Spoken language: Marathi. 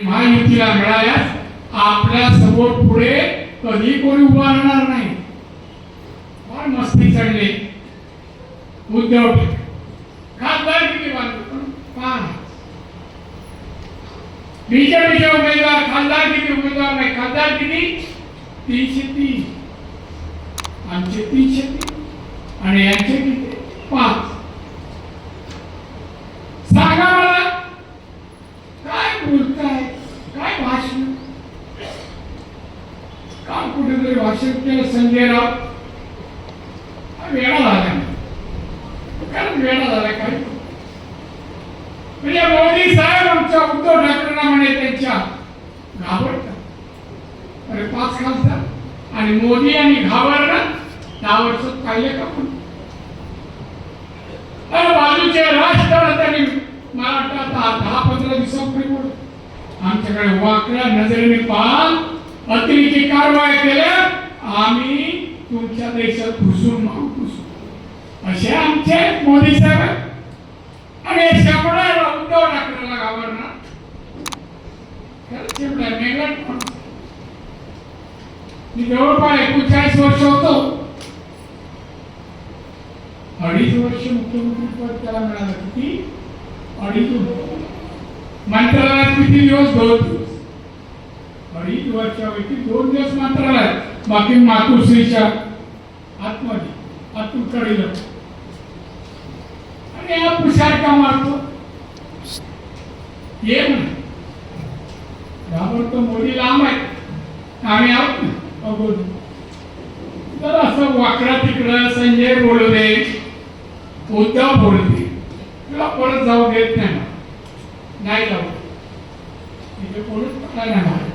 महायुतीला मिळाल्यास आपल्यासमोर पुढे कधी कोणी उभा राहणार नाही. फार मस्ती चढले. उद्धव खासदार किती बांधतो पाच बीजेपीचे उमेदवार खासदार किती उमेदवार नाही? खासदार किती? तीनशे तीन. आमचे तीनशे तीन. आणि यांचे किती? पाच सांगा मला काय बोलताय काय भाषण काल कुठेतरी भाषण केलं संजय राव. हा वेळा झाला. काय वेळा झाला काय? म्हणजे मोदी साहेब आमच्या उद्धव ठाकरेंना म्हणे त्यांच्या घाबरतात. अरे पाच खासदार आणि मोदी आणि घाबरणं दहा वर्षात पाहिलं का पण अरे बाजूचे राष्ट्र त्यांनी मला वाटतं आता दहा पंधरा दिवसापूर्वी बोलत आमच्याकडे वाकड्या नजरेने पाहा. अतिरेकी कारवाई केल्या आम्ही तुमच्या देशात घुसून मागू घुसू असे आमचे मोदी साहेब आणि हे उद्धव ठाकरेला घाबरणार. खरंच मेघाट मी जवळपास एकोणचाळीस वर्ष होतो. अडीच वर्ष मुख्यमंत्री पद त्याला मिळालं किती? अडीच मंत्रालयात किती दिवस दोन अडीच वर्षापैकी दोन दिवस मंत्रालयात बाकी मातुश्रीच्या आतमध्ये आतून आणि हा पुषार का मारतो. ये म्हणे घाबरतो मोदी लांब आहे आम्ही आहोत ना अगोदर. तर असं वाकडा तिकडं संजय बोलू दे उद्धव बोलू दे तुला परत जाऊ देत नाही. नाही जाऊ तिथे कोणीच पकडा नाही.